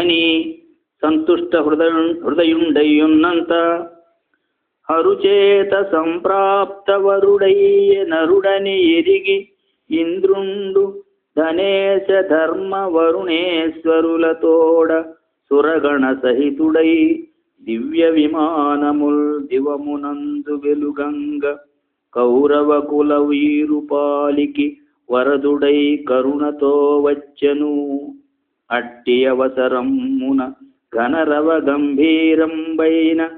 అని సంతుష్ట హృదయ హృదయుండయున్నంత హరుచేత సంప్రాప్తవరుడయ్య నరుడని ఎరిగి ఇంద్రుండు ధనేశ ధర్మ వరుణేశ్వరులతోడ సురగణ సహితుడై దివ్య విమానముల్ దివమునందు వెలుగంగ కౌరవ కుల వీరుపాలికి వరదుడై కరుణతో వచ్చెను. అట్టి అవసరమున ఘనరవ గంభీరంబైన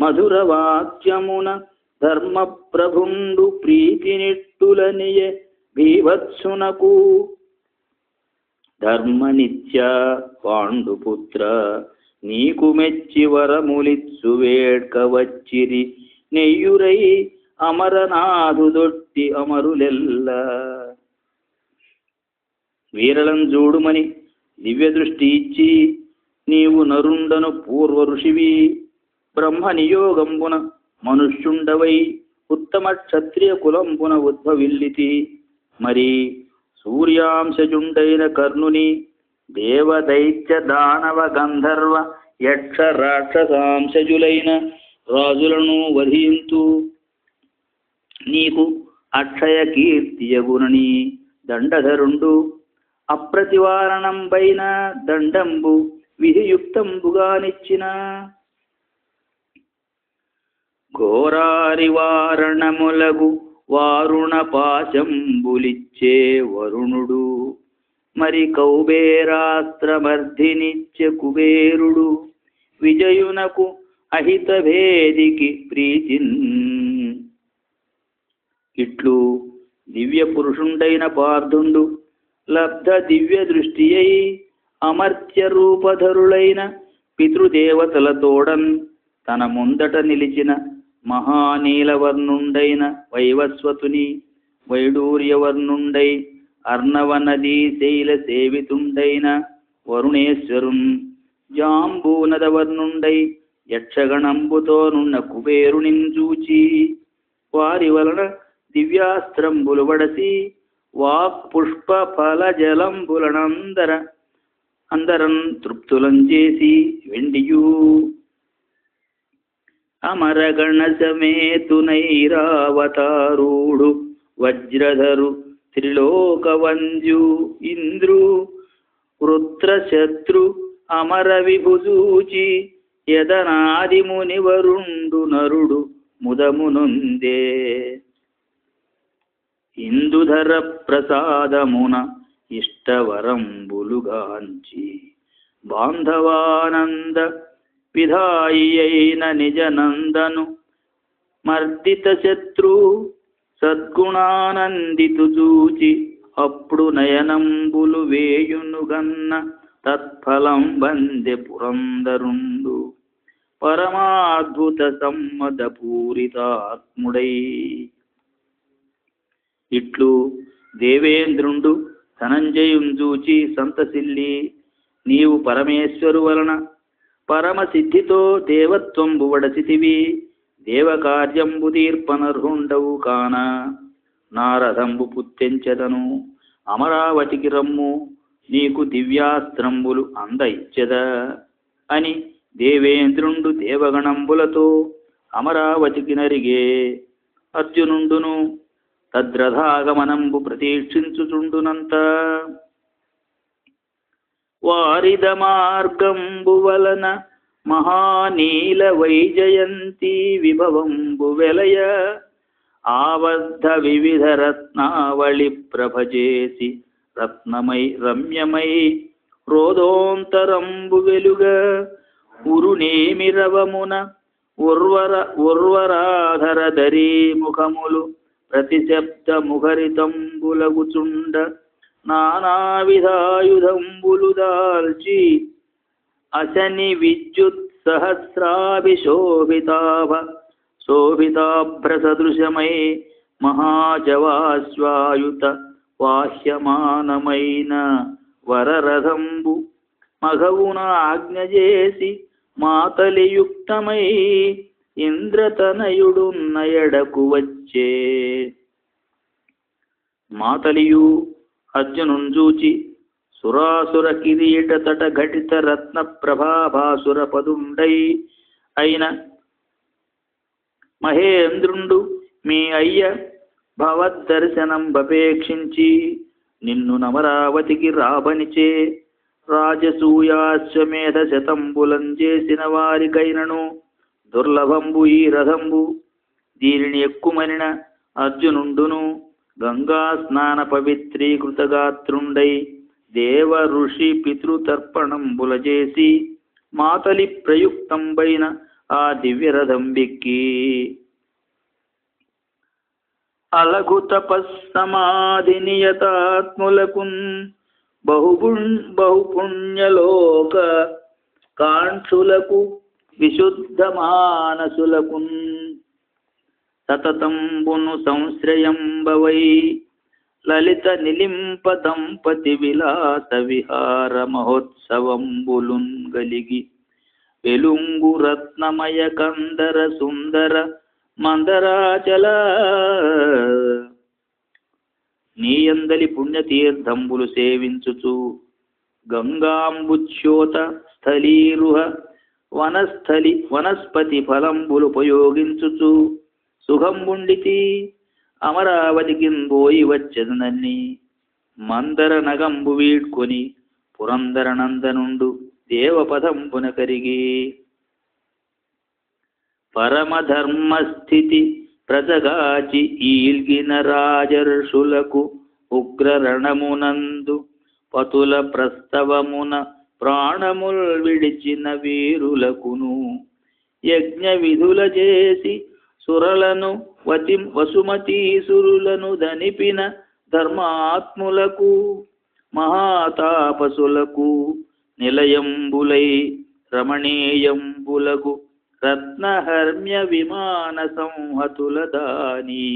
మధుర వాక్యమున ధర్మ ప్రభుండు ప్రీతినిట్టులనియే భీవత్సునకు. ధర్మనిత్య పాండుపుత్ర నీకు మెచ్చి వరములిత్సు వేడ్క వచ్చిరి నెయ్యురై అమరనాథు దొట్టి అమరులెల్ల. వీరలం చూడుమని దివ్య దృష్టి ఇచ్చి నీవు నరుండను పూర్వ ఋషివి బ్రహ్మ నియోగంబున మనుష్యుండవై ఉత్తమ క్షత్రియ కులంబున ఉద్భవిల్లితి మరి సూర్యాంశజుండైన కర్ణుని దేవదైత్య దానవ గంధర్వ యక్ష రాక్షసాంశజులైన రాజులను వధింతు నీకు అక్షయ కీర్తియగునని దండధరుండు అప్రతివారణంబైన దండంబు విధియుక్తంబుగానిచ్చిన ఘోరారివారణములగు వారుణ పాశంబులిచ్చే వరుణుడు మరి కౌబేరాస్త్రమర్ధినిచ్చే కుబేరుడు విజయునకు అహితభేదికి ప్రీతిన్. ఇట్లు దివ్య పురుషుండైన పార్థుండు లబ్ధ దివ్య దృష్టి అయి అమర్త్య రూపధరులైన పితృదేవతలతోడన్ తన ముందట నిలిచిన మహానీలవర్ణుండైన వైవస్వతుని వైడూర్యవర్ణుండై అర్ణవ నదీ శైల సేవితుండైన వరుణేశ్వరున్ జాంబూనదవర్ణుండై యక్షగణంబుతోనున్న కుబేరునిన్ చూచి వారి వలన దివ్యాస్త్రంబులు వడసి వాక్ పుష్ప ఫల జలంబులనందర అందరం తృప్తులం చేసి వెండియు. అమరగణ సమేతునైరావతారూడు వజ్రధరు త్రిలోకవంజు ఇంద్రు వృత్రశత్రు అమర విభుజూచి యదనాది మునివరుండు నరుడు ముదమునుందే. ఇందుధర ప్రసాదమున ఇష్టవరంబులుగాంచి బాంధవానంద విధాయి అయిన నిజనందను మర్దిత శత్రు సద్గుణానందితు చూచి అప్పుడు నయనంబులు వేయునుగన్న తత్ఫలం వందె పురందరుండు. పరమాద్భుత సమ్మద పూరితాత్ముడై ఇట్లు దేవేంద్రుండు ధనంజయుంజూచి సంతసిల్లి. నీవు పరమేశ్వరు వలన పరమసిద్ధితో దేవత్వంబు వడసితివి దేవకార్యంబు తీర్పనర్హుండవు కాన. నారదంబు పుత్తెంచెదను. అమరావతికి రమ్ము. నీకు దివ్యాస్త్రంబులు అంద ఇచ్చెద అని దేవేంద్రుండు దేవగణంబులతో అమరావతికి నరిగే. అర్జునుండును తద్రథాగమనంబు ప్రతీక్షించుచుండునంత. వారిద మార్గంబు వలన మహానీల వైజయంతి విభవంబు వెలయ. ఆబద్ధ వివిధ రత్నావళి ప్రభజేసి రత్నమై రమ్యమై రోదోంతరంబు వెలుగ. ఉరునేమిరవమున ఉర్వర ఉర్వరాధర దరీ ముఖములు ప్రతిశబ్ద ముఖరితంబులగుచుండ నానావిధాయుధంబులు దాల్చి అశని విద్యుత్ సహస్రాభిశోభితాభ శోభితాభ్రసదృశమై మహాజవాశ్వాయుత వాహ్యమానమైన వరరథంబు మఘవున ఆజ్ఞ చేసి మాతలియుక్తమై ఇంద్రతనయుడున్న ఎడకు వచ్చే. మాతలియు అర్జునున్ చూచి సురాసుర కిరీట తట ఘటిత రత్న ప్రభాభాసుర పదుండై అయిన మహేంద్రుండు మీ అయ్య భవద్దర్శనం బపేక్షించి నిన్ను నమరావతికి రాబనిచే రాజసూయాశ్వమేధ శతంబులం చేసిన వారికైనను దుర్లభంబు ఈ రథంబు. దీనిని ఎక్కుమనిన అర్జునుండును. గంగా స్నాన పవిత్రీకృతగాత్రుండై దేవ ఋషి పితృతర్పణంబుల చేసి మాతలి ప్రయుక్తంబైన ఆ దివ్యరథంబిక్కి అలఘు అలగు తపస్సమాధి నియతాత్ములకున్ బహుపుణ్ బహుపుణ్యలోక కాంక్షులకు విశుద్ధ మానసులకున్ సతతంబును సంశ్రయంబవై లలిత నిలింప దంపతి విలాస విహార మహోత్సవంబులున్ గలిగి వెలుంగు రత్నమయ కందర సుందర మందరాచల నీయందలి పుణ్యతీర్థంబులు సేవించుచు గంగాంబుచ్యోత స్థలీరుహ వనస్థలి వనస్పతి ఫలంబులు ఉపయోగించుచు సుఖంబుండితి అమరావతికి పోయి వచ్చదనని మందర నగంబు వీడ్కొని పురందర నందనుండు దేవపదంబున కరిగి పరమధర్మస్థితి ప్రజగాచి ఈల్గిన రాజర్షులకు ఉగ్రరణమునందు పతుల ప్రస్తవమున ప్రాణముల్ విడిచిన వీరులకును యజ్ఞ విధుల చేసి సురలను వతి వసుమతీసురులను దనిపిన ధర్మాత్ములకు మహాతాపసులకు నిలయంబులై రమణీయంబులకు రత్నహర్మ్య విమాన సంహతుల దాని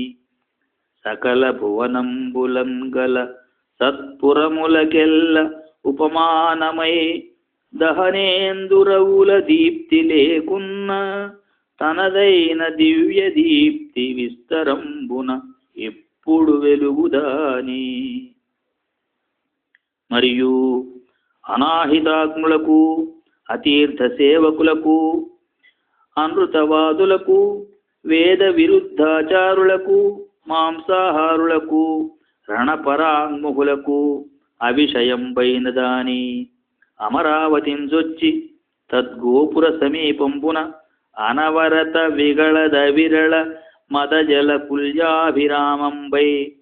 సకల భువనంబులం గల సత్పురములకెల్ల ఉపమానమై దహనేందురవుల దీప్తి లేకున్న తనదైన దివ్య దీప్తి విస్తరంబున ఎప్పుడు వెలుగుదాని. మరియు అనాహితాగ్ములకు అతీర్థ సేవకులకు అనృతవాదులకు వేద విరుద్ధాచారులకు మాంసాహారులకు రణపరాంగులకు అవిషయంపైన దాని అమరావతించొచ్చి తద్గోపుర సమీపంపున అనవరత విగళద విరళ మదజల కుల్యాభిరామంబై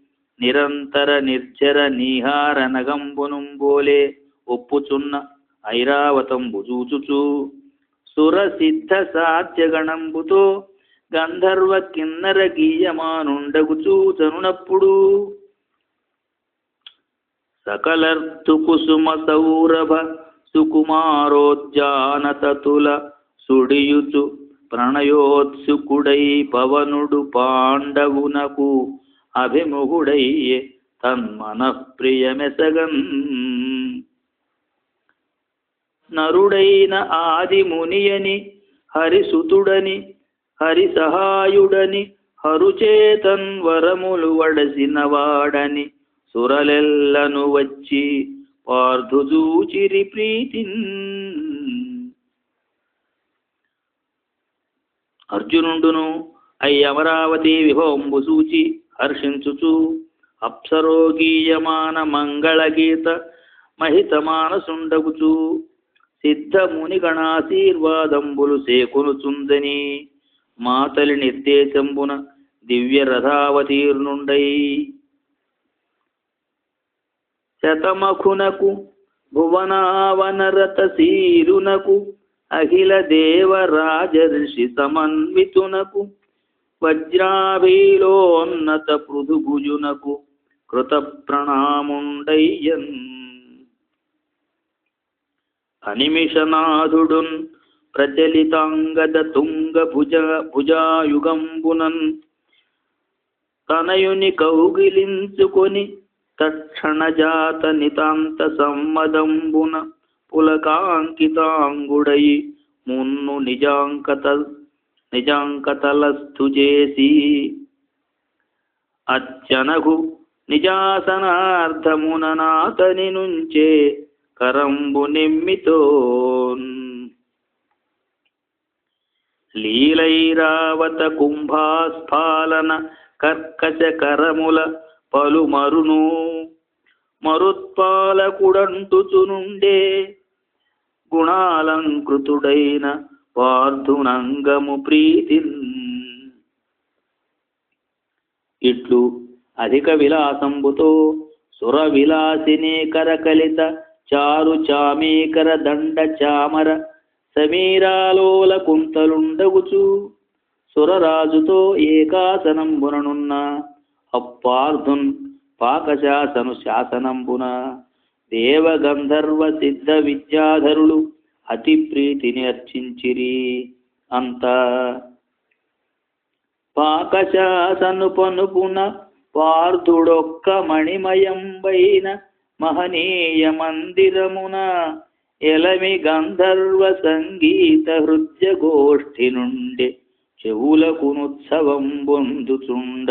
నిరంతర నిర్జర నీహార నగంబునుంబోలే ఒప్పుచున్న ఐరావతంబు చూచుచు. సురసిద్ధ సాధ్యగణంబుతో గంధర్వ కిన్నర గీయమానుండగుచూ చనునప్పుడు సకలర్తు కుసుమ సౌరభ సుకుమారోద్యానతతుల సుడియుచు ప్రణయోత్సుకుడై పవనుడు పాండవునకు అభిముఖుడయ్యే తన్మనఃప్రియమెసగన్ నరుడైన ఆది మునియని హరిసుతుడని హరి సహాయుడని హరుచేతన్ వరములు వడసిన వాడని సురలెల్లను వచ్చి పార్థుదూచిరి ప్రీతిన్. అర్జునుండును అయి అమరావతి విభవంబు సూచి హర్షించుచు అప్సరోగీయమాన మంగళగీత మహిత మానసుండగుచు సిద్ధ మునిగణాశీర్వాదంబులు సేకొనుచుందని మాతలి నిర్దేశంబున దివ్య రథావతీర్ణుండై శతమఖునకు భువనావనరత శీరునకు అఖిల దేవరాజర్షి సమన్వితునకు వజ్రాభిలోన్నత పృథుభుజునకు కృత ప్రణాముండయ్యన్ అనిమిషనాథుడున్ ప్రచలితాంగద తుంగ భుజ భుజాయుగంబునన్ తనయుని కౌగిలించుకొని తక్షణ జాత నితాంత సమ్మదంబున పులకాంకితాంగుడై మున్ను నిజాంకత నిజాంకతలస్థు చేసి అచ్చనగు నిజాసనార్థమున నాతని నుంచే కరంబు నిమ్మితో లీలైరావత కుంభాస్ఫాలన కర్కశ కరముల పలుమరును మరుత్పాలకుడంటుచునుండే గుణాలంకృతుడైన పార్థునంగము ప్రీతి ఇట్లు అధిక విలాసంబుతో సుర విలాసినే కరకలిత చారు చామేకర దండ చామర సమీరాలోల కుంతలుండగుచు సురరాజుతో ఏకాసనంబుననున్న అప్పార్థున్ పాకశాసను శాసనంబున దేవగంధర్వ సిద్ధ విద్యాధరులు అతి. ప్రీతిని అర్చించిరి అంత పాకశాసను పనుపున పార్థుడొక్క మణిమయంబైన మహనీయ మందిరమున ఎలమి గంధర్వ సంగీత హృద్య గోష్ఠి నుండి చెవులకునుత్సవం పొందుచుండ